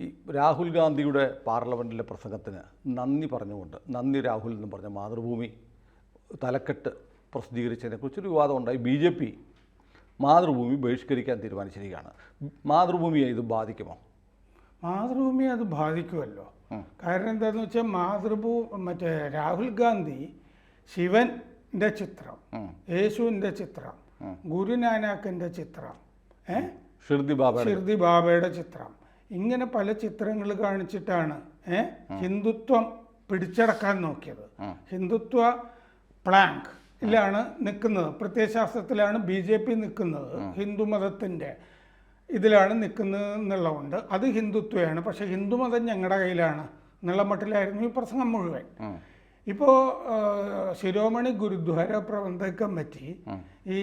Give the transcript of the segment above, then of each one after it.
ഈ രാഹുൽ ഗാന്ധിയുടെ പാർലമെന്റിലെ പ്രസംഗത്തിന് നന്ദി പറഞ്ഞുകൊണ്ട് നന്ദി രാഹുൽ എന്ന് പറഞ്ഞ മാതൃഭൂമി തലക്കെട്ട് പ്രസിദ്ധീകരിച്ചതിനെക്കുറിച്ചൊരു വിവാദം ഉണ്ടായി. ബി ജെ പി മാതൃഭൂമി ബഹിഷ്കരിക്കാൻ തീരുമാനിച്ചിരിക്കുകയാണ്. മാതൃഭൂമിയെ ഇത് ബാധിക്കുമോ? മാതൃഭൂമിയെ അത് ബാധിക്കുമല്ലോ. കാരണം എന്താണെന്ന് വെച്ചാൽ മാതൃഭൂ മറ്റേ രാഹുൽ ഗാന്ധി ശിവന്റെ ചിത്രം യേശുവിന്റെ ചിത്രം ഗുരുനാനാക്കിന്റെ ചിത്രം ഏഹ് ഷിർദി ബാബ ഷിർദി ബാബയുടെ ചിത്രം. ഇങ്ങനെ പല ചിത്രങ്ങൾ കാണിച്ചിട്ടാണ് ഏഹ് ഹിന്ദുത്വം പിടിച്ചടക്കാൻ നോക്കിയത്. ഹിന്ദുത്വ പ്ലാങ്ക് ിലാണ് നിൽക്കുന്നത്. പ്രത്യയശാസ്ത്രത്തിലാണ് ബി ജെ പി നിൽക്കുന്നത്. ഹിന്ദു മതത്തിന്റെ ഇതിലാണ് നിൽക്കുന്നത് എന്നുള്ളതുകൊണ്ട് അത് ഹിന്ദുത്വമാണ് പക്ഷേ ഹിന്ദുമതം ഞങ്ങളുടെ കയ്യിലാണ്. എന്നുള്ള മട്ടിലായിരുന്നു ഈ പ്രസംഗം മുഴുവൻ. ഇപ്പോൾ ശിരോമണി ഗുരുദ്വാര പ്രബന്ധക കമ്മിറ്റി ഈ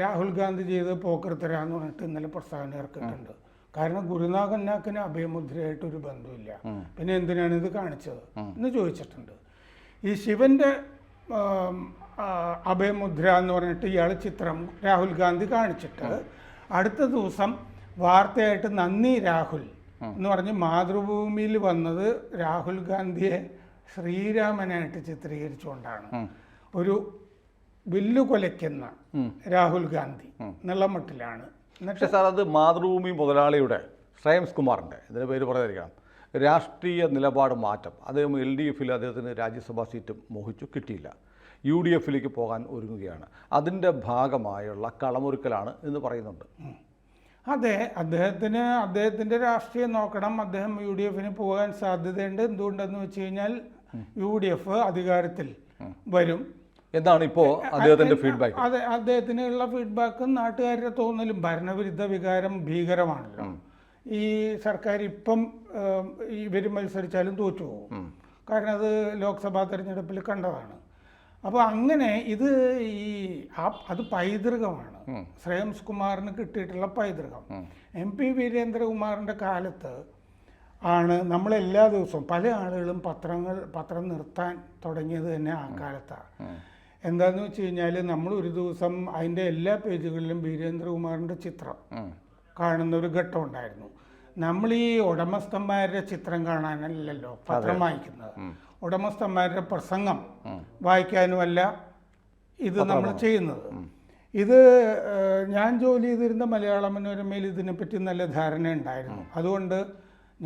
രാഹുൽ ഗാന്ധി ചെയ്ത് പോക്കർത്തരാന്ന് പറഞ്ഞിട്ട് ഇന്നലെ പ്രസ്താവന ഇറക്കിയിട്ടുണ്ട്. കാരണം ഗുരുനാഗന്നാക്കിന് അഭയമുദ്രയായിട്ട് ഒരു ബന്ധമില്ല പിന്നെ എന്തിനാണ് ഇത് കാണിച്ചത്? എന്ന് ചോദിച്ചിട്ടുണ്ട്. ഈ ശിവന്റെ അഭയമുദ്ര എന്ന് പറഞ്ഞിട്ട് ഇയാൾ ചിത്രം രാഹുൽ ഗാന്ധി കാണിച്ചിട്ട് അടുത്ത ദിവസം വാർത്തയായിട്ട് നന്ദി രാഹുൽ എന്ന് പറഞ്ഞ് മാതൃഭൂമിയിൽ വന്നത് രാഹുൽ ഗാന്ധിയെ ശ്രീരാമനായിട്ട് ചിത്രീകരിച്ചുകൊണ്ടാണ്. ഒരു വില്ലു കൊലയ്ക്കുന്ന രാഹുൽ ഗാന്ധി എന്നുള്ള മട്ടിലാണ്. പക്ഷേ സാർ അത് മാതൃഭൂമി മുതലാളിയുടെ ശ്രേംസ് കുമാറിന്റെ ഇതിന് പേര് പറയാതിരിക്കണം രാഷ്ട്രീയ നിലപാട് മാറ്റം. അദ്ദേഹം എൽ ഡി എഫിൽ അദ്ദേഹത്തിന് രാജ്യസഭാ സീറ്റ് മോഹിച്ചു കിട്ടിയില്ല. യു ഡി എഫിലേക്ക് പോകാൻ ഒരുങ്ങുകയാണ്. അതിന്റെ ഭാഗമായുള്ള കളമൊരുക്കലാണ് എന്ന് പറയുന്നുണ്ട്. അതെ അദ്ദേഹത്തിന് അദ്ദേഹത്തിന്റെ രാഷ്ട്രീയം നോക്കണം. അദ്ദേഹം യു ഡി എഫിന് പോകാൻ സാധ്യതയുണ്ട്. എന്തുകൊണ്ടെന്ന് വെച്ച് കഴിഞ്ഞാൽ യു ഡി എഫ് അധികാരത്തിൽ വരും. എന്താണ് ഇപ്പോൾ അദ്ദേഹത്തിന്റെ ഫീഡ്ബാക്ക് അതെ അദ്ദേഹത്തിനുള്ള ഫീഡ്ബാക്കും നാട്ടുകാരുടെ തോന്നലും ഭരണവിരുദ്ധ വികാരം ഭീകരമാണല്ലോ. ഈ സർക്കാർ ഇപ്പം ഇവർ മത്സരിച്ചാലും തോറ്റു പോകും. കാരണം അത് ലോക്സഭാ തെരഞ്ഞെടുപ്പിൽ കണ്ടതാണ്. അപ്പോൾ അങ്ങനെ ഇത് ഈ അത് പൈതൃകമാണ്. ശ്രേയംസ് കുമാറിന് കിട്ടിയിട്ടുള്ള പൈതൃകം. എം പി വീരേന്ദ്രകുമാറിന്റെ കാലത്ത് ആണ് നമ്മൾ എല്ലാ ദിവസവും പല ആളുകളും പത്രങ്ങൾ പത്രം നിർത്താൻ തുടങ്ങിയത് തന്നെ ആ കാലത്താണ്. എന്താന്ന് വെച്ച് കഴിഞ്ഞാൽ നമ്മൾ ഒരു ദിവസം അതിന്റെ എല്ലാ പേജുകളിലും വീരേന്ദ്രകുമാറിന്റെ ചിത്രം കാണുന്ന ഒരു ഘട്ടം ഉണ്ടായിരുന്നു നമ്മൾ ഈ ഉടമസ്ഥന്മാരുടെ ചിത്രം കാണാനല്ലല്ലോ പത്രം വായിക്കുന്നത്. ഉടമസ്ഥന്മാരുടെ പ്രസംഗം വായിക്കാനുമല്ല ഇത് നമ്മൾ ചെയ്യുന്നത്. ഇത് ഞാൻ ജോലി ചെയ്തിരുന്ന മലയാള മനോരമയിൽ ഇതിനെപ്പറ്റി നല്ല ധാരണ ഉണ്ടായിരുന്നു. അതുകൊണ്ട്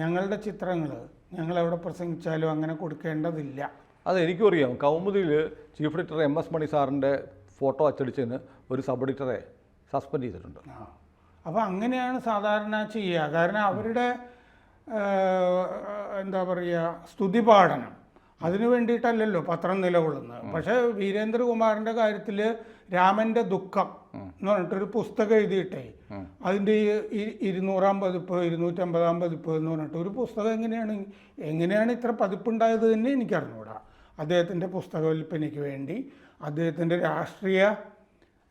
ഞങ്ങളുടെ ചിത്രങ്ങൾ ഞങ്ങൾ എവിടെ പ്രസംഗിച്ചാലും അങ്ങനെ കൊടുക്കേണ്ടതില്ല. അത് എനിക്കും അറിയാം. കൗമുദിയിൽ chief editor M S Mani സാറിന്റെ ഫോട്ടോ അച്ചടിച്ചതിന് ഒരു സബ് എഡിറ്ററെ സസ്പെൻഡ് ചെയ്തിട്ടുണ്ട്. അപ്പോൾ അങ്ങനെയാണ് സാധാരണ ചെയ്യുക. കാരണം അവരുടെ എന്താ പറയുക സ്തുതിപാഠനം അതിനു വേണ്ടിയിട്ടല്ലല്ലോ പത്രം നിലകൊള്ളുന്നത്. പക്ഷേ വീരേന്ദ്രകുമാറിന്റെ കാര്യത്തിൽ രാമന്റെ ദുഃഖം എന്ന് പറഞ്ഞിട്ടൊരു പുസ്തകം എഴുതിയിട്ടേ. അതിന്റെ ഈ ഇരുന്നൂറാം പതിപ്പ് ഇരുന്നൂറ്റമ്പതാം പതിപ്പ് എന്ന് പറഞ്ഞിട്ട് ഒരു പുസ്തകം എങ്ങനെയാണ് എങ്ങനെയാണ് ഇത്ര പതിപ്പുണ്ടായത് തന്നെ എനിക്കറിഞ്ഞൂടാ. അദ്ദേഹത്തിന്റെ പുസ്തക വിൽപ്പനയ്ക്ക് വേണ്ടി അദ്ദേഹത്തിന്റെ രാഷ്ട്രീയ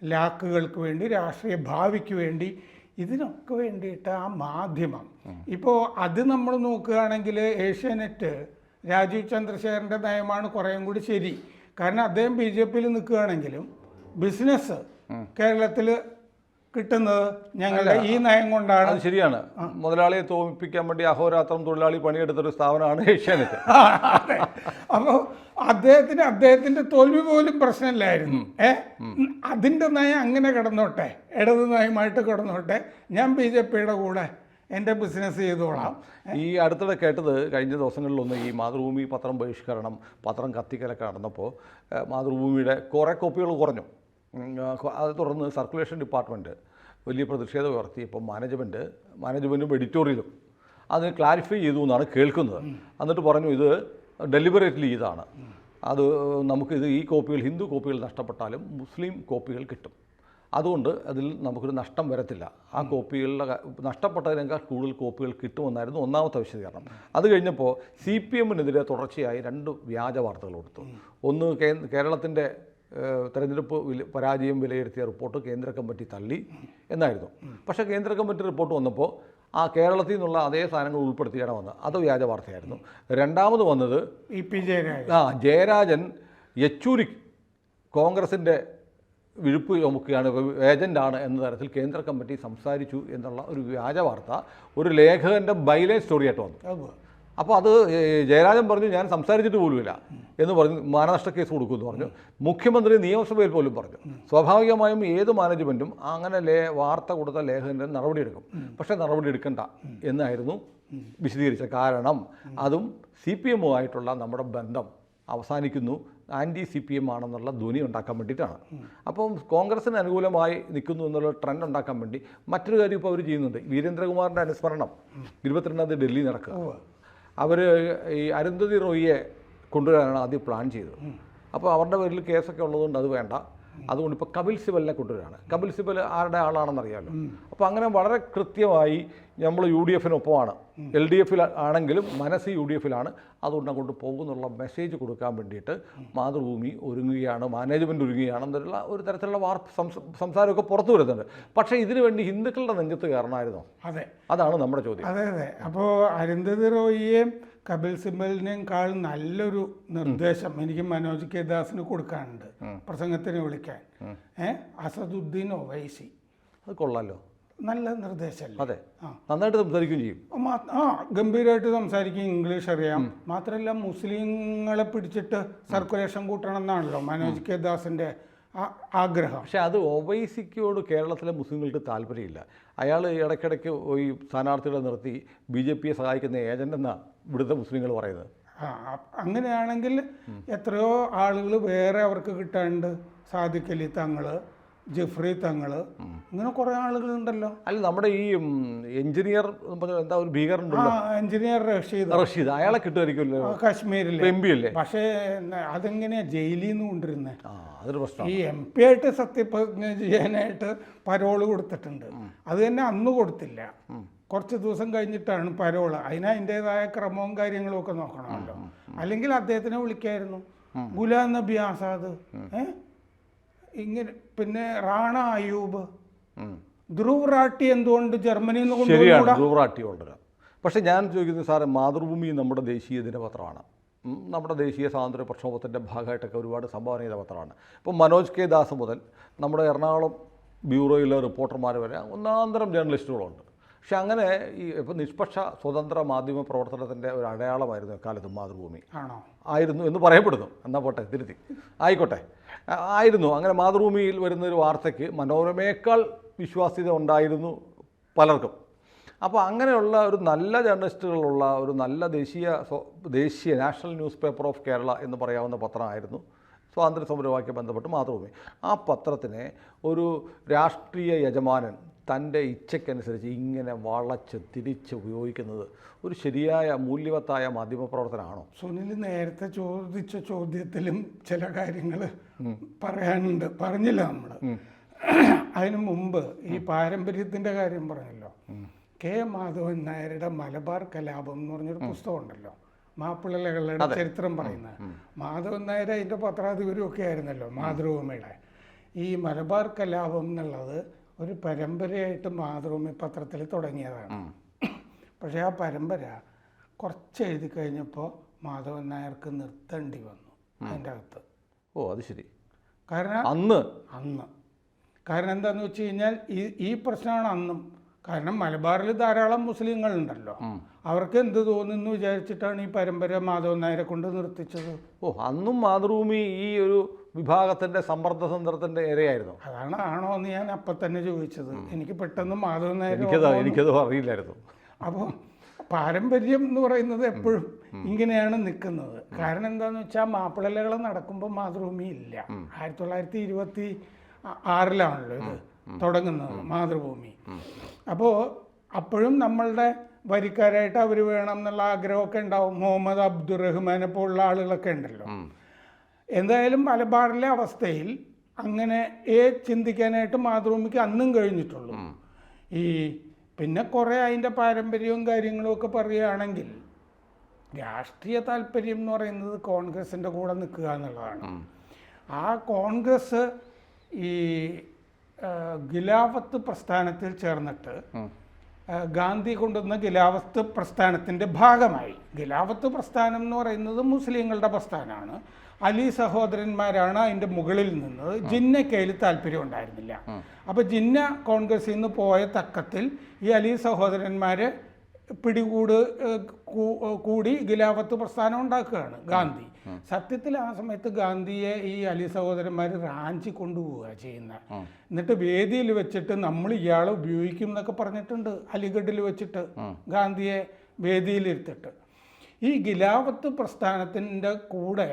ലാക്കുകൾക്ക് വേണ്ടി രാഷ്ട്രീയ ഭാവിക്ക് വേണ്ടി ഇതിനൊക്കെ വേണ്ടിയിട്ട് ആ മാധ്യമം. ഇപ്പോൾ അത് നമ്മൾ നോക്കുകയാണെങ്കിൽ ഏഷ്യാനെറ്റ് രാജീവ് ചന്ദ്രശേഖരന്റെ നയമാണ് കുറേയും കൂടി ശരി. കാരണം അദ്ദേഹം ബി ജെ പിയിൽ നിൽക്കുകയാണെങ്കിലും ബിസിനസ് കേരളത്തിൽ കിട്ടുന്നത് ഞങ്ങളുടെ ഈ നയം കൊണ്ടാണ്. അത് ശരിയാണ്. മുതലാളിയെ തോൽപ്പിക്കാൻ വേണ്ടി അഹോരാത്രം തൊഴിലാളി പണിയെടുത്തൊരു സ്ഥാപനമാണ് ഏഷ്യാനെറ്റ്. അപ്പോൾ അദ്ദേഹത്തിന് അദ്ദേഹത്തിന്റെ തോൽവി പോലും പ്രശ്നമില്ലായിരുന്നു. ഏ? അതിന്റെ നയം അങ്ങനെ കിടന്നോട്ടെ. ഇടത് നയമായിട്ട് കിടന്നോട്ടെ. ഞാൻ ബി ജെ പിയുടെ കൂടെ എന്റെ ബിസിനസ് ചെയ്തോളാം. ഈ അടുത്തിടെ കേട്ടത് കഴിഞ്ഞ ദിവസങ്ങളിലൊന്ന് ഈ മാതൃഭൂമി പത്രം ബഹിഷ്കരണം പത്രം കത്തിക്കലൊക്കെ നടന്നപ്പോൾ മാതൃഭൂമിയുടെ കുറേ കോപ്പികൾ കുറഞ്ഞു. അത് തുടർന്ന് സർക്കുലേഷൻ ഡിപ്പാർട്ട്മെന്റ് വലിയ പ്രതിഷേധം ഉയർത്തിയപ്പോൾ മാനേജ്മെന്റ് മാനേജ്മെന്റും എഡിറ്റോറിയലും അത് ക്ലാരിഫൈ ചെയ്തു എന്നാണ് കേൾക്കുന്നത്. എന്നിട്ട് പറഞ്ഞു ഇത് ഡെലിബറേറ്റ്ലി ഇതാണ്. അത് നമുക്ക് ഇത് ഈ കോപ്പികൾ ഹിന്ദു കോപ്പികൾ നഷ്ടപ്പെട്ടാലും മുസ്ലിം കോപ്പികൾ കിട്ടും. അതുകൊണ്ട് അതിൽ നമുക്കൊരു നഷ്ടം വരത്തില്ല. ആ കോപ്പികളുടെ നഷ്ടപ്പെട്ടതിനേക്കാൾ കൂടുതൽ കോപ്പികൾ കിട്ടുമെന്നായിരുന്നു ഒന്നാമത്തെ വിശദീകരണം. അത് കഴിഞ്ഞപ്പോൾ സി പി എമ്മിനെതിരെ തുടർച്ചയായി രണ്ട് വ്യാജ വാർത്തകൾ കൊടുത്തു. ഒന്ന് കേരളത്തിന്റെ തെരഞ്ഞെടുപ്പ് വില പരാജയം വിലയിരുത്തിയ റിപ്പോർട്ട് കേന്ദ്ര കമ്മിറ്റി തള്ളി എന്നായിരുന്നു. പക്ഷേ കേന്ദ്ര കമ്മിറ്റി റിപ്പോർട്ട് വന്നപ്പോൾ ആ കേരളത്തിൽ നിന്നുള്ള അതേ സാധനങ്ങൾ ഉൾപ്പെടുത്തിയാണ് വന്നത്. അത് വ്യാജ വാർത്തയായിരുന്നു. രണ്ടാമത് വന്നത് ഇ പി ജയരാജൻ. ആ ജയരാജൻ യെച്ചൂരി കോൺഗ്രസിന്റെ വിഴുപ്പ് ചുമക്കുകയാണ് ഏജന്റാണ് എന്ന തരത്തിൽ കേന്ദ്ര കമ്മിറ്റി സംസാരിച്ചു എന്നുള്ള ഒരു വ്യാജ വാർത്ത ഒരു ലേഖകന്റെ ബൈലൈൻ സ്റ്റോറിയായിട്ട് വന്നു. അപ്പോൾ അത് ജയരാജൻ പറഞ്ഞു ഞാൻ സംസാരിച്ചിട്ട് പോലുമില്ല എന്ന് പറഞ്ഞു മാനനഷ്ട കേസ് കൊടുക്കുമെന്ന് പറഞ്ഞു. മുഖ്യമന്ത്രി നിയമസഭയിൽ പോലും പറഞ്ഞു. സ്വാഭാവികമായും ഏത് മാനേജ്മെന്റും അങ്ങനെ ലേ വാർത്ത കൊടുത്ത ലേഖകന്റെ നടപടിയെടുക്കും പക്ഷേ നടപടി എടുക്കണ്ട എന്നായിരുന്നു വിശദീകരിച്ച കാരണം. അതും സി പി എമ്മുമായിട്ടുള്ള നമ്മുടെ ബന്ധം അവസാനിക്കുന്നു. ആന്റി സി പി എം ആണെന്നുള്ള ധ്വനി ഉണ്ടാക്കാൻ വേണ്ടിയിട്ടാണ്. അപ്പം കോൺഗ്രസിന് അനുകൂലമായി നിൽക്കുന്നു എന്നുള്ള ട്രെൻഡ് ഉണ്ടാക്കാൻ വേണ്ടി മറ്റൊരു കാര്യം ഇപ്പോൾ അവർ ചെയ്യുന്നുണ്ട്. വീരേന്ദ്രകുമാറിന്റെ അനുസ്മരണം. ഇരുപത്തിരണ്ടാം തീയതി ഡൽഹി നടക്കുക. അവർ ഈ അരുന്ധതി റോയിയെ കൊണ്ടുവരാനാണ് ആദ്യം പ്ലാൻ ചെയ്തത്. അപ്പോൾ അവരുടെ പേരിൽ കേസൊക്കെ ഉള്ളതുകൊണ്ട് അത് വേണ്ട. അതുകൊണ്ട് ഇപ്പോൾ കപിൽ സിബലിനെ കൊണ്ടുവരാണ്. കപിൽ സിബൽ ആരുടെ ആളാണെന്ന് അറിയാമല്ലോ അപ്പോൾ അങ്ങനെ വളരെ കൃത്യമായി നമ്മൾ യു ഡി എഫിനൊപ്പമാണ് എൽ ഡി എഫിൽ ആണെങ്കിലും മനസ്സ് യു ഡി എഫിലാണ് അതുകൊണ്ട് അങ്ങോട്ട് പോകുന്നുള്ള മെസ്സേജ് കൊടുക്കാൻ വേണ്ടിയിട്ട് മാതൃഭൂമി ഒരുങ്ങുകയാണ് മാനേജ്മെന്റ് ഒരുങ്ങുകയാണെന്നുള്ള ഒരു തരത്തിലുള്ള വാർ സംസ- സംസാരമൊക്കെ പുറത്തു വരുന്നുണ്ട്. പക്ഷേ ഇതിനു വേണ്ടി ഹിന്ദുക്കളുടെ നെഞ്ചത്ത് കയറണമായിരുന്നോ. അതെ. അതാണ് നമ്മുടെ ചോദ്യം. അതെ അതെ. അപ്പോൾ അരുന്ധതി റോയിയെയും കപിൽ സിബലിനേക്കാൾ നല്ലൊരു നിർദ്ദേശം എനിക്ക് മനോജ് കെ ദാസിന് കൊടുക്കാനുണ്ട്. പ്രസംഗത്തിന് വിളിക്കാൻ. ഏഹ് അസദുദ്ദീൻ ഒവൈസി. അത് കൊള്ളാലോ. നല്ല നിർദ്ദേശമല്ലേ അതെ. നന്നായിട്ട് സംസാരിക്കുകയും ചെയ്യും. ആ ഗംഭീരമായിട്ട് സംസാരിക്കും ഇംഗ്ലീഷ് അറിയാം. മാത്രമല്ല മുസ്ലിങ്ങളെ പിടിച്ചിട്ട് സർക്കുലേഷൻ കൂട്ടണം എന്നാണല്ലോ മനോജ് കെ ദാസിന്റെ ആഗ്രഹം. പക്ഷേ അത് ഒവൈസിക്കോട് കേരളത്തിലെ മുസ്ലിങ്ങൾക്ക് താല്പര്യമില്ല. അയാൾ ഇടയ്ക്കിടയ്ക്ക് ഈ സ്ഥാനാർത്ഥികളെ നിർത്തി ബി ജെ പിയെ സഹായിക്കുന്ന ഏജന്റ് എന്നാണ് ഇവിടുത്തെ മുസ്ലിങ്ങൾ പറയുന്നത്. ആ അങ്ങനെയാണെങ്കിൽ എത്രയോ ആളുകൾ വേറെ അവർക്ക് കിട്ടാണ്ട് സാധിക്കല്ലേ അലി തങ്ങൾ. ജിഫ്രി തങ്ങൾ ഇങ്ങനെ കുറേ ആളുകളുണ്ടല്ലോ. അല്ല നമ്മുടെ ഈ എഞ്ചിനീയർ എന്താ ഒരു ഭീകരനുണ്ടല്ലോ. എഞ്ചിനീയർ റഷീദ്. റഷീദ് അയാളെ കിട്ടുമായിരിക്കുമല്ലോ. കാശ്മീരിൽ എം പി അല്ലേ? പക്ഷേ അതെങ്ങനെയാ ജയിലിൽ നിന്ന് കൊണ്ടിരുന്നത് അതൊരു പ്രശ്നമാണ്. ഈ എം പി ആയിട്ട് സത്യപ്രതിജ്ഞ ചെയ്യാനായിട്ട് പരോൾ കൊടുത്തിട്ടുണ്ട്. അത് തന്നെ അന്ന് കൊടുത്തില്ല. കുറച്ച് ദിവസം കഴിഞ്ഞിട്ടാണ് പരോൾ. അതിന് അതിന്റെതായ ക്രമവും കാര്യങ്ങളും ഒക്കെ നോക്കണമല്ലോ. അല്ലെങ്കിൽ അദ്ദേഹത്തിനെ വിളിക്കായിരുന്നു. ഗുലാം നബി ആസാദ്. ഏ? ഇങ്ങനെ പിന്നെ റാണ അയൂബ്. ധ്രുവ് റാട്ടി എന്തുകൊണ്ട് ജർമ്മനിയിൽ നിന്ന് ശരിയാണ് കൊണ്ടുവന്നുകൂടാ ധ്രുവറാട്ടി കൊണ്ടുവരാം. പക്ഷേ ഞാൻ ചോദിക്കുന്നത് സാറേ മാതൃഭൂമി നമ്മുടെ ദേശീയ ദിനപത്രമാണ്. ഉം, നമ്മുടെ ദേശീയ സ്വാതന്ത്ര്യ പ്രക്ഷോഭത്തിന്റെ ഭാഗമായിട്ടൊക്കെ ഒരുപാട് സംഭാവന ചെയ്ത പത്രമാണ്. ഇപ്പോൾ മനോജ് കെ ദാസ് മുതൽ നമ്മുടെ എറണാകുളം ബ്യൂറോയിലെ റിപ്പോർട്ടർമാർ വരെ ഒന്നാന്തരം ജേർണലിസ്റ്റുകളുണ്ട്. പക്ഷെ അങ്ങനെ ഈ ഇപ്പോൾ നിഷ്പക്ഷ സ്വതന്ത്ര മാധ്യമ പ്രവർത്തനത്തിന്റെ ഒരു അടയാളമായിരുന്നു എക്കാലത്തും മാതൃഭൂമി. ആണോ? ആയിരുന്നു എന്ന് പറയപ്പെടുന്നു. എന്നാൽ പോട്ടെ തിരുത്തി. ആയിക്കോട്ടെ. ആയിരുന്നു. അങ്ങനെ മാതൃഭൂമിയിൽ വരുന്ന ഒരു വാർത്തയ്ക്ക് മനോരമയേക്കാൾ വിശ്വാസ്യത ഉണ്ടായിരുന്നു പലർക്കും. അപ്പോൾ അങ്ങനെയുള്ള ഒരു നല്ല ജേർണലിസ്റ്റുകളുള്ള ഒരു നല്ല ദേശീയ ദേശീയ national newspaper of Kerala എന്ന് പറയാവുന്ന പത്രമായിരുന്നു സ്വാതന്ത്ര്യ സമരവുമായി ബന്ധപ്പെട്ട് മാതൃഭൂമി. ആ പത്രത്തിനെ ഒരു രാഷ്ട്രീയ യജമാനൻ തന്റെ ഇച്ഛയ്ക്കനുസരിച്ച് ഇങ്ങനെ വളച്ച് തിരിച്ച് ഉപയോഗിക്കുന്നത് ഒരു ശരിയായ മൂല്യവത്തായ മാധ്യമപ്രവർത്തനമാണോ സുനിൽ നേരത്തെ ചോദിച്ച ചോദ്യത്തിലും ചില കാര്യങ്ങൾ പറയാനുണ്ട്. പറഞ്ഞില്ല നമ്മൾ അതിനു മുമ്പ് ഈ പാരമ്പര്യത്തിന്റെ കാര്യം പറഞ്ഞല്ലോ. കെ മാധവൻ നായരുടെ മലബാർ കലാപം എന്ന് പറഞ്ഞൊരു പുസ്തകം ഉണ്ടല്ലോ മാപ്പിളകളുടെ ചരിത്രം പറയുന്നത്. മാധവൻ നായർ അതിന്റെ പത്രാധിപരും ഒക്കെ ആയിരുന്നല്ലോ മാതൃഭൂമിയുടെ. ഈ മലബാർ കലാപം എന്നുള്ളത് ഒരു പരമ്പരയായിട്ട് മാതൃഭൂമി പത്രത്തിൽ തുടങ്ങിയതാണ്. പക്ഷേ ആ പരമ്പര കുറച്ച് എഴുതി കഴിഞ്ഞപ്പോൾ മാധവൻ നായർക്ക് നിർത്തേണ്ടി വന്നു അതിന്റെ അകത്ത്. ഓ അത് ശരി. കാരണം അന്ന്? അന്ന്. കാരണം എന്താണെന്ന് വെച്ച് കഴിഞ്ഞാൽ ഈ ഈ പ്രശ്നമാണ് അന്നും. കാരണം മലബാറിൽ ധാരാളം മുസ്ലിങ്ങളുണ്ടല്ലോ അവർക്ക് എന്ത് തോന്നുന്നു വിചാരിച്ചിട്ടാണ് ഈ പരമ്പര മാധവൻ നായരെ കൊണ്ട് നിർത്തിച്ചത്? ഓ അന്നും മാതൃഭൂമി ഈ ഒരു വിഭാഗത്തിന്റെ സമ്മർദ്ദ തന്ത്രത്തിന്റെ ഇരയായിരുന്നു അതാണ് ആണോ എന്ന് ഞാൻ അപ്പൊ തന്നെ ചോദിച്ചത്. എനിക്ക് പെട്ടെന്ന് മാധവൻ നായർ എനിക്കത് എനിക്കത് അറിയില്ലായിരുന്നു. അപ്പോൾ പാരമ്പര്യം എന്ന് പറയുന്നത് എപ്പോഴും ഇങ്ങനെയാണ് നിൽക്കുന്നത്. കാരണം എന്താന്ന് വെച്ചാൽ മാപ്പിളലകൾ നടക്കുമ്പോൾ മാതൃഭൂമി ഇല്ല. ആയിരത്തി തൊള്ളായിരത്തി ഇരുപത്തി ആറിലാണല്ലോ ഇത് തുടങ്ങുന്നത് മാതൃഭൂമി. അപ്പോൾ അപ്പോഴും നമ്മളുടെ വരിക്കാരായിട്ട് അവർ വേണം എന്നുള്ള ആഗ്രഹമൊക്കെ ഉണ്ടാവും. മുഹമ്മദ് അബ്ദുറഹ്മാനെ പോലുള്ള ആളുകളൊക്കെ ഉണ്ടല്ലോ. എന്തായാലും മലബാറിലെ അവസ്ഥയിൽ അങ്ങനെ ഏ ചിന്തിക്കാനായിട്ട് മാതൃഭൂമിക്ക് അന്നും കഴിഞ്ഞിട്ടുള്ളൂ. ഈ പിന്നെ കുറേ അതിന്റെ പാരമ്പര്യവും കാര്യങ്ങളും ഒക്കെ പറയുകയാണെങ്കിൽ രാഷ്ട്രീയ താല്പര്യം എന്ന് പറയുന്നത് കോൺഗ്രസിന്റെ കൂടെ നിൽക്കുക എന്നുള്ളതാണ്. ആ കോൺഗ്രസ് ഈ ഗിലാഫത്ത് ഖിലാഫത്ത് പ്രസ്ഥാനത്തിൽ ചേർന്നിട്ട് ഗാന്ധി കൊണ്ടുവന്ന ഖിലാഫത്ത് പ്രസ്ഥാനത്തിന്റെ ഭാഗമായി. ഖിലാഫത്ത് പ്രസ്ഥാനം എന്ന് പറയുന്നത് മുസ്ലിങ്ങളുടെ പ്രസ്ഥാനമാണ്. അലി സഹോദരന്മാരാണ് അതിന്റെ മുകളിൽ നിന്നത്. ജിന്നയ്ക്ക് അതിൽ താല്പര്യം ഉണ്ടായിരുന്നില്ല. അപ്പോൾ ജിന്ന കോൺഗ്രസിൽ നിന്ന് പോയ തക്കത്തിൽ ഈ അലി സഹോദരന്മാർ പിടികൂട് കൂടി ഖിലാഫത്ത് പ്രസ്ഥാനം ഉണ്ടാക്കുകയാണ് ഗാന്ധി. സത്യത്തിൽ ആ സമയത്ത് ഗാന്ധിയെ ഈ അലി സഹോദരന്മാർ റാഞ്ചി കൊണ്ടുപോവുക ചെയ്യുന്ന. എന്നിട്ട് വേദിയിൽ വെച്ചിട്ട് നമ്മൾ ഇയാളെ ഉപയോഗിക്കും എന്നൊക്കെ പറഞ്ഞിട്ടുണ്ട്. അലിഗഡിൽ വെച്ചിട്ട് ഗാന്ധിയെ വേദിയിലിരുത്തിട്ട് ഈ ഖിലാഫത്ത് പ്രസ്ഥാനത്തിന്റെ കൂടെ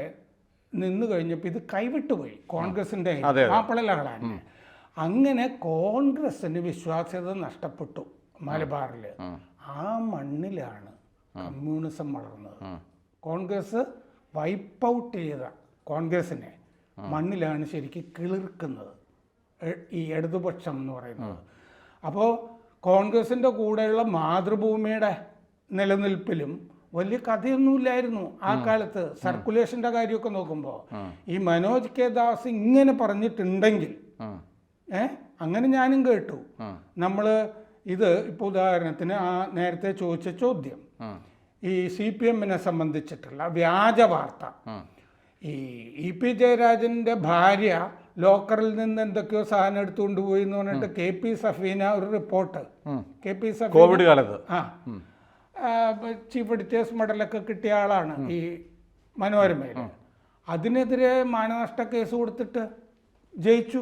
നിന്ന് കഴിഞ്ഞപ്പോൾ ഇത് കൈവിട്ടുപോയി കോൺഗ്രസിന്റെ അതെ, അതെ. മാപ്പിളകളാണ് അങ്ങനെ കോൺഗ്രസിന് വിശ്വാസ്യത നഷ്ടപ്പെട്ടു മലബാറിൽ. ആ മണ്ണിലാണ് കമ്മ്യൂണിസം വളർന്നത്. കോൺഗ്രസ് വൈപ്പ് ഔട്ട് ചെയ്ത കോൺഗ്രസിനെ മണ്ണിലാണ് ശരിക്കും കിളിർക്കുന്നത്. ഈ ഇടതുപക്ഷം എന്ന് പറയുന്നത്. അപ്പോൾ കോൺഗ്രസിന്റെ കൂടെയുള്ള മാതൃഭൂമിയുടെ നിലനിൽപ്പിലും വലിയ കഥയൊന്നുമില്ലായിരുന്നു ആ കാലത്ത് സർക്കുലേഷന്റെ കാര്യമൊക്കെ നോക്കുമ്പോൾ ഈ മനോജ് കെ ദാസ് ഇങ്ങനെ പറഞ്ഞിട്ടുണ്ടെങ്കിൽ ഏ? അങ്ങനെ ഞാനും കേട്ടു. നമ്മൾ ഇത് ഇപ്പോൾ ഉദാഹരണത്തിന് ആ നേരത്തെ ചോദിച്ച ചോദ്യം. ഈ സി പി എമ്മിനെ സംബന്ധിച്ചിട്ടുള്ള വ്യാജ വാർത്ത. ഈ ഇ പി ജയരാജന്റെ ഭാര്യ ലോക്കറിൽ നിന്ന് എന്തൊക്കെയോ സാധനം എടുത്തുകൊണ്ട് പോയി എന്ന് പറഞ്ഞിട്ട് കെ പി സഫീന ഒരു report. K P Safeena Covid കാലത്ത്. ആ. ചീഫ് എഡിറ്റേഴ്സ് മെഡലൊക്കെ കിട്ടിയ ആളാണ് ഈ മനോരമയിൽ. അതിനെതിരെ മാനനഷ്ട കേസ് കൊടുത്തിട്ട് ജയിച്ചു.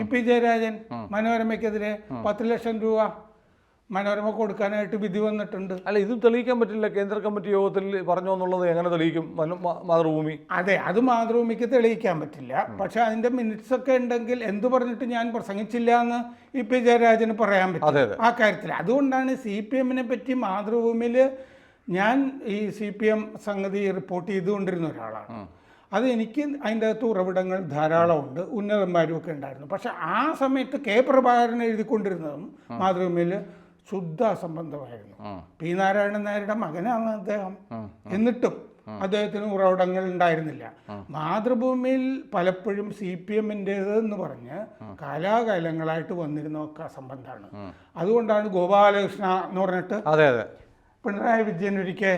ഇ പി ജയരാജൻ മനോരമയ്ക്കെതിരെ പത്ത് ലക്ഷം രൂപ മനോരമ കൊടുക്കാനായിട്ട് വിധി വന്നിട്ടുണ്ട്. അല്ല ഇത് തെളിയിക്കാൻ പറ്റില്ല. കേന്ദ്ര കമ്മിറ്റി യോഗത്തിൽ പറഞ്ഞു എന്നുള്ളത് എങ്ങനെ തെളിയിക്കും? മാതൃഭൂമി. അതെ അത് മാതൃഭൂമിക്ക് തെളിയിക്കാൻ പറ്റില്ല. പക്ഷെ അതിന്റെ മിനിറ്റ്സ് ഒക്കെ ഉണ്ടെങ്കിൽ എന്ത് പറഞ്ഞിട്ട് ഞാൻ പ്രസംഗിച്ചില്ല എന്ന് ഇ പി ജയരാജന് പറയാൻ പറ്റും. ആ കാര്യത്തിൽ. അതുകൊണ്ടാണ് സി പി എമ്മിനെ പറ്റി മാതൃഭൂമിയിൽ ഞാൻ ഈ സി പി എം സംഗതി റിപ്പോർട്ട് ചെയ്തുകൊണ്ടിരുന്ന ഒരാളാണ്. അത് എനിക്ക് അതിന്റെ അകത്ത് ഉറവിടങ്ങൾ ധാരാളമുണ്ട്. ഉന്നതന്മാരും ഒക്കെ ഉണ്ടായിരുന്നു. പക്ഷെ ആ സമയത്ത് കെ പ്രഭാകരൻ എഴുതിക്കൊണ്ടിരുന്നതും മാതൃഭൂമിയിൽ ശുദ്ധ അസംബന്ധമായിരുന്നു പി നാരായണൻ നായരുടെ മകനാണ് അദ്ദേഹം. എന്നിട്ടും അദ്ദേഹത്തിന് ഉറവിടങ്ങൾ ഉണ്ടായിരുന്നില്ല. മാതൃഭൂമിയിൽ പലപ്പോഴും സി പി എമ്മിന്റേത് എന്ന് പറഞ്ഞ് കാലാകാലങ്ങളായിട്ട് വന്നിരുന്നൊക്കെ അസംബന്ധമാണ് അതുകൊണ്ടാണ് ഗോപാലകൃഷ്ണ എന്ന് പറഞ്ഞിട്ട് അതെ അതെ. പിണറായി വിജയൻ ഒരിക്കെ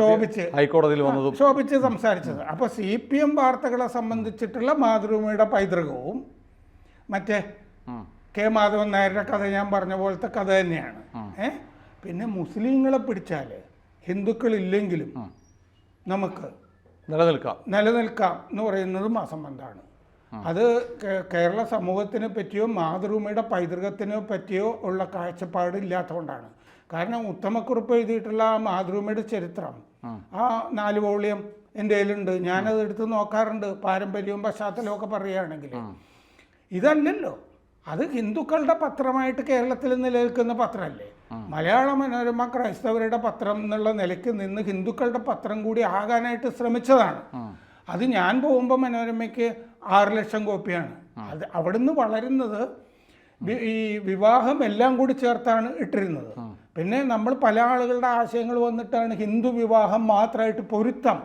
ശോഭിച്ച് ഹൈക്കോടതിയിൽ വന്നതും ശോഭിച്ച് സംസാരിച്ചത്. അപ്പോൾ സി പി എം വാർത്തകളെ സംബന്ധിച്ചിട്ടുള്ള മാതൃഭൂമിയുടെ പൈതൃകവും മറ്റേ കെ മാധവൻ നായരുടെ കഥ ഞാൻ പറഞ്ഞ പോലത്തെ കഥ തന്നെയാണ്. ഏ? പിന്നെ മുസ്ലിങ്ങളെ പിടിച്ചാൽ ഹിന്ദുക്കളില്ലെങ്കിലും നമുക്ക് നിലനിൽക്കാം. നിലനിൽക്കാം എന്ന് പറയുന്നതും അസംബന്ധമാണ് അത് കേരള സമൂഹത്തിനെ പറ്റിയോ മാതൃഭൂമിയുടെ പൈതൃകത്തിനെ പറ്റിയോ ഉള്ള കാഴ്ചപ്പാട് ഇല്ലാത്തതുകൊണ്ടാണ്. കാരണം ഉത്തമക്കുറിപ്പ് എഴുതിയിട്ടുള്ള ആ മാതൃഭൂമിയുടെ ചരിത്രം ആ. നാല് വോളിയം എന്റെ കയ്യിലുണ്ട്. ഞാനത് എടുത്ത് നോക്കാറുണ്ട്. പാരമ്പര്യവും പശ്ചാത്തലവും ഒക്കെ പറയുകയാണെങ്കിൽ. ഇതല്ലല്ലോ. അത് ഹിന്ദുക്കളുടെ പത്രമായിട്ട് കേരളത്തിൽ നിലനിൽക്കുന്ന പത്രമല്ലേ? മലയാള മനോരമ ക്രൈസ്തവരുടെ പത്രം എന്നുള്ള നിലയ്ക്ക് നിന്ന് ഹിന്ദുക്കളുടെ പത്രം കൂടി ആകാനായിട്ട് ശ്രമിച്ചതാണ്. അത് ഞാൻ പോകുമ്പോൾ മനോരമയ്ക്ക് ആറ് ലക്ഷം കോപ്പിയാണ്. അത് അവിടുന്ന് വളരുന്നത് ഈ വിവാഹം എല്ലാം കൂടി ചേർത്താണ് ഇട്ടിരുന്നത്. പിന്നെ നമ്മൾ പല ആളുകളുടെ ആശയങ്ങൾ വന്നിട്ടാണ് ഹിന്ദു വിവാഹം മാത്രമായിട്ട് പൊരുത്തം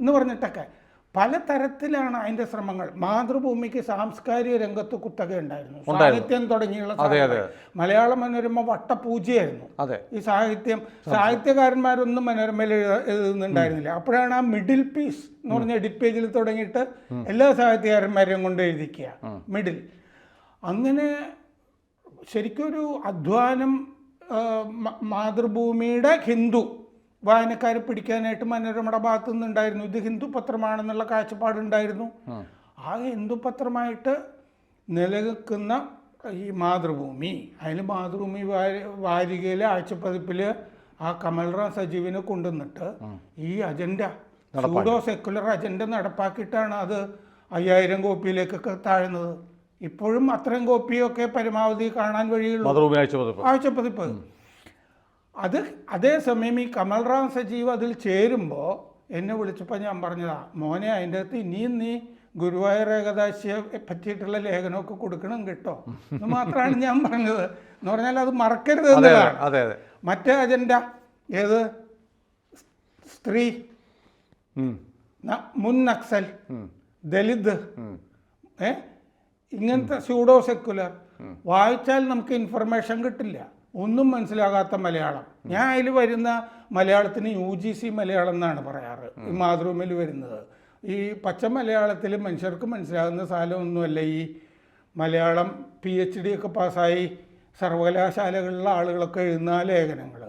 എന്ന് പറഞ്ഞിട്ടൊക്കെ. പല തരത്തിലാണ് അതിന്റെ ശ്രമങ്ങൾ. മാതൃഭൂമിക്ക് സാംസ്കാരിക രംഗത്ത് കുത്തക ഉണ്ടായിരുന്നു. സാഹിത്യം തുടങ്ങിയുള്ള. മലയാള മനോരമ വട്ടപൂജയായിരുന്നു. ഈ സാഹിത്യം സാഹിത്യകാരന്മാരൊന്നും മനോരമയിൽ എഴുത- എഴുതുന്നുണ്ടായിരുന്നില്ല. അപ്പോഴാണ് ആ മിഡിൽ പീസ് എന്ന് പറഞ്ഞ എഡിറ്റ് പേജിൽ തുടങ്ങിയിട്ട് എല്ലാ സാഹിത്യകാരന്മാരെയും കൊണ്ട് എഴുതിക്കുക. മിഡിൽ അങ്ങനെ ശരിക്കൊരു അധ്വാനം മാതൃഭൂമിയുടെ ഹിന്ദു വായനക്കാരെ പിടിക്കാനായിട്ട് മനോരമയുടെ ഭാഗത്തു നിന്നുണ്ടായിരുന്നു ഇത് ഹിന്ദു പത്രമാണെന്നുള്ള കാഴ്ചപ്പാടുണ്ടായിരുന്നു. ആ. ഹിന്ദു പത്രമായിട്ട് നിലനിൽക്കുന്ന ഈ മാതൃഭൂമി അതിൽ മാതൃഭൂമി വാരി- വാരികയിലെ ആഴ്ചപ്പതിപ്പിൽ ആ കമൽറാം സജീവിനെ കൊണ്ടുവന്നിട്ട് ഈ അജണ്ട സൂഡോ സെക്കുലർ അജണ്ട നടപ്പാക്കിയിട്ടാണ് അത് അയ്യായിരം കോപ്പിയിലേക്കൊക്കെ താഴ്ന്നത്. ഇപ്പോഴും അത്രയും കോപ്പിയൊക്കെ പരമാവധി കാണാൻ വഴിയുള്ളൂ. ആഴ്ചപ്പതിപ്പ്. അത് അതേസമയം ഈ കമൽറാം സജീവ് അതിൽ ചേരുമ്പോൾ എന്നെ വിളിച്ചപ്പോൾ ഞാൻ പറഞ്ഞതാ മോനെ അതിന്റെ അകത്ത് ഇനിയും നീ ഗുരുവായൂർ ഏകദാശിയെ പറ്റിയിട്ടുള്ള ലേഖനമൊക്കെ കൊടുക്കണം കിട്ടോ. എന്ന് മാത്രമാണ് ഞാൻ പറഞ്ഞത്. എന്ന് പറഞ്ഞാൽ അത് മറക്കരുത് എന്നതാണ് മറ്റേ അജണ്ട ഏത്? സ്ത്രീ മുൻ നക്സൽ ദലിത്. ഏ? ഇങ്ങനത്തെ സ്യൂഡോ സെക്കുലർ വായിച്ചാൽ നമുക്ക് ഇൻഫർമേഷൻ കിട്ടില്ല. ഒന്നും മനസ്സിലാകാത്ത മലയാളം. ഞാൻ അതിൽ വരുന്ന മലയാളത്തിന് യു ജി സി മലയാളം എന്നാണ് പറയാറ്. ഈ മാതൃഭൂമിയിൽ വരുന്നത്. ഈ പച്ച മലയാളത്തിൽ മനുഷ്യർക്ക് മനസ്സിലാകുന്ന സാധനമൊന്നുമല്ല ഈ മലയാളം പി എച്ച് ഡി ഒക്കെ പാസ്സായി സർവകലാശാലകളിലെ ആളുകളൊക്കെ എഴുതുന്ന ലേഖനങ്ങൾ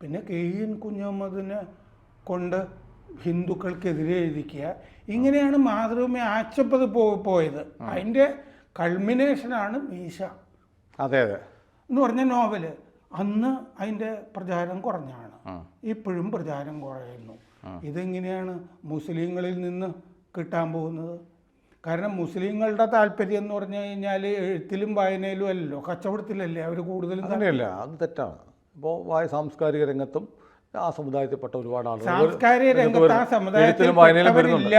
പിന്നെ കെ എൻ കുഞ്ഞഹമ്മദിനെ കൊണ്ട് ഹിന്ദുക്കൾക്കെതിരെ എഴുതിക്കുക. ഇങ്ങനെയാണ് മാതൃഭൂമി ആച്ചപ്പത് പോയത്. അതിന്റെ കൾമിനേഷനാണ് മീശ. അതെ അതെ. എന്ന് പറഞ്ഞ നോവൽ അന്ന് അതിന്റെ പ്രചാരം കുറഞ്ഞാണ്. ഇപ്പോഴും പ്രചാരം കുറയുന്നു. ഇതെങ്ങനെയാണ് മുസ്ലിങ്ങളിൽ നിന്ന് കിട്ടാൻ പോകുന്നത്? കാരണം മുസ്ലിങ്ങളുടെ താല്പര്യം എന്ന് പറഞ്ഞു കഴിഞ്ഞാൽ എഴുത്തിലും വായനയിലും അല്ലല്ലോ. കച്ചവടത്തിലല്ലേ അവർ കൂടുതലും അങ്ങനെയല്ല അത് തെറ്റാണ്. ഇപ്പോൾ വായ സാംസ്കാരിക രംഗത്തും ആ സമുദായത്തിൽപ്പെട്ട ഒരുപാട് ആളുകൾ സാംസ്കാരിക രംഗത്ത് ആ. സമുദായത്തിൽ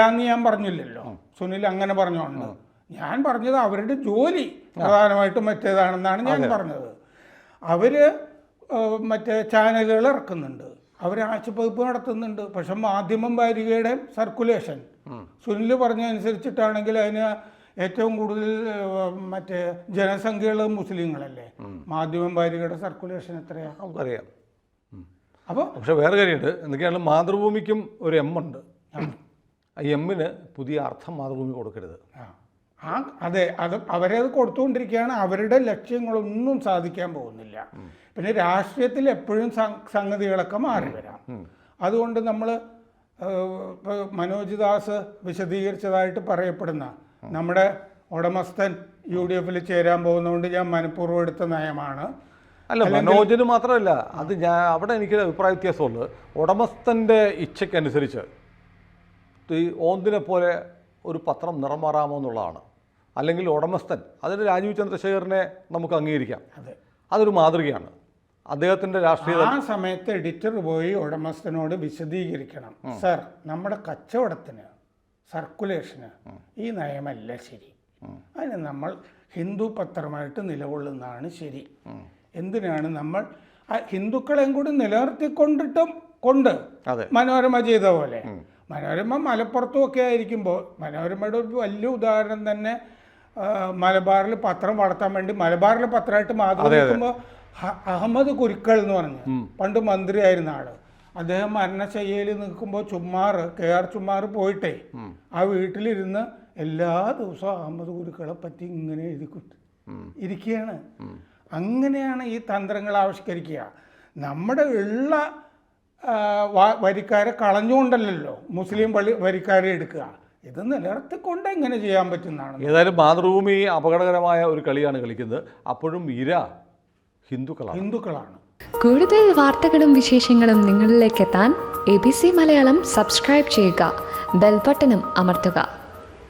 എന്ന് ഞാൻ പറഞ്ഞില്ലല്ലോ. സുനിൽ അങ്ങനെ പറഞ്ഞോണ്ട്. ഞാൻ പറഞ്ഞത് അവരുടെ ജോലി പ്രധാനമായിട്ടും മറ്റേതാണെന്നാണ് ഞാൻ പറഞ്ഞത്. അവർ ഏഹ്, മറ്റേ ചാനലുകൾ ഇറക്കുന്നുണ്ട്. അവർ ആഴ്ചപ്പതിപ്പ് നടത്തുന്നുണ്ട്. പക്ഷെ മാധ്യമം വാരികയുടെ സർക്കുലേഷൻ. സുനിൽ പറഞ്ഞതനുസരിച്ചിട്ടാണെങ്കിൽ അതിന് ഏറ്റവും കൂടുതൽ മറ്റേ ജനസംഖ്യയുള്ള മുസ്ലിങ്ങളല്ലേ? മാധ്യമം വാരികയുടെ സർക്കുലേഷൻ എത്രയാണ് നമുക്കറിയാം. അപ്പോൾ പക്ഷെ വേറെ കാര്യമുണ്ട്. എന്തൊക്കെയാണ്? മാതൃഭൂമിക്കും ഒരു എം ഉണ്ട്. ആ. എമ്മിന് പുതിയ അർത്ഥം മാതൃഭൂമി കൊടുക്കരുത്. ആ. അതെ അത് അവരത് കൊടുത്തുകൊണ്ടിരിക്കുകയാണ്. അവരുടെ ലക്ഷ്യങ്ങളൊന്നും സാധിക്കാൻ പോകുന്നില്ല. പിന്നെ രാഷ്ട്രീയത്തിൽ എപ്പോഴും സംഗതികളൊക്കെ മാറി വരാം. അതുകൊണ്ട് നമ്മൾ മനോജ് ദാസ് വിശദീകരിച്ചതായിട്ട് പറയപ്പെടുന്ന നമ്മുടെ ഉടമസ്ഥൻ യു ഡി എഫിൽ ചേരാൻ പോകുന്നതുകൊണ്ട് ഞാൻ മനഃപൂർവം എടുത്ത നയമാണ്. അല്ല മനോജിന് മാത്രമല്ല അത് ഞാൻ അവിടെ എനിക്ക് അഭിപ്രായ വ്യത്യാസമുള്ളത് ഉടമസ്ഥന്റെ ഇച്ഛയ്ക്കനുസരിച്ച് ഈ ഓന്തിനെ പോലെ ഒരു പത്രം നിറം മാറാമോ എന്നുള്ളതാണ്. അല്ലെങ്കിൽ ഉടമസ്ഥൻ അതിന് രാജീവ് ചന്ദ്രശേഖരനെ നമുക്ക് അംഗീകരിക്കാം. അതെ. അതൊരു മാതൃകയാണ്. അദ്ദേഹത്തിന്റെ രാഷ്ട്രീയ ആ സമയത്ത് എഡിറ്റർ പോയി ഉടമസ്ഥനോട് വിശദീകരിക്കണം. സർ നമ്മുടെ കച്ചവടത്തിന് സർക്കുലേഷന് ഈ നയമല്ല ശരി. അതിന് നമ്മൾ ഹിന്ദു പത്രമായിട്ട് നിലകൊള്ളുന്നതാണ് ശരി. എന്തിനാണ് നമ്മൾ ആ ഹിന്ദുക്കളെയും കൂടി നിലനിർത്തിക്കൊണ്ടിട്ടും കൊണ്ട് മനോരമ ചെയ്ത പോലെ. മനോരമ മലപ്പുറത്തും ഒക്കെ ആയിരിക്കുമ്പോൾ മനോരമയുടെ ഒരു വലിയ ഉദാഹരണം തന്നെ മലബാറിൽ പത്രം വളർത്താൻ വേണ്ടി മലബാറിൽ പത്രമായിട്ട് മാതൃക്കുമ്പോൾ അഹമ്മദ് കുരുക്കൾ എന്ന് പറഞ്ഞു. പണ്ട് മന്ത്രിയായിരുന്ന ആൾ. അദ്ദേഹം മരണശയ്യയിൽ നിൽക്കുമ്പോൾ ചുമ്മാർ കെ ആർ ചുമ്മാർ പോയിട്ടേ ആ വീട്ടിലിരുന്ന് എല്ലാ ദിവസവും അഹമ്മദ് കുരുക്കളെ പറ്റി ഇങ്ങനെ എഴുതി കുത്തി ഇരിക്കുകയാണ്. അങ്ങനെയാണ് ഈ തന്ത്രങ്ങൾ ആവിഷ്കരിക്കുക. നമ്മുടെ ഉള്ള വരിക്കാരെ കളഞ്ഞുകൊണ്ടല്ലല്ലോ മുസ്ലിം പള്ളി വരിക്കാരെ എടുക്കുക. ഇത് നിലനിർത്തിക്കൊണ്ട് എങ്ങനെ ചെയ്യാൻ പറ്റുന്നതാണ്? ഏതായാലും മാതൃഭൂമി അപകടകരമായ ഒരു കളിയാണ് കളിക്കുന്നത്. അപ്പോഴും ഇര ഹിന്ദുക്കളാണ്. ഹിന്ദുക്കളാണ്. കൂടുതൽ വാർത്തകളും വിശേഷങ്ങളും നിങ്ങളിലേക്ക് എത്താൻ A B C Malayalam subscribe ചെയ്യുക. ബെൽബട്ടനും അമർത്തുക.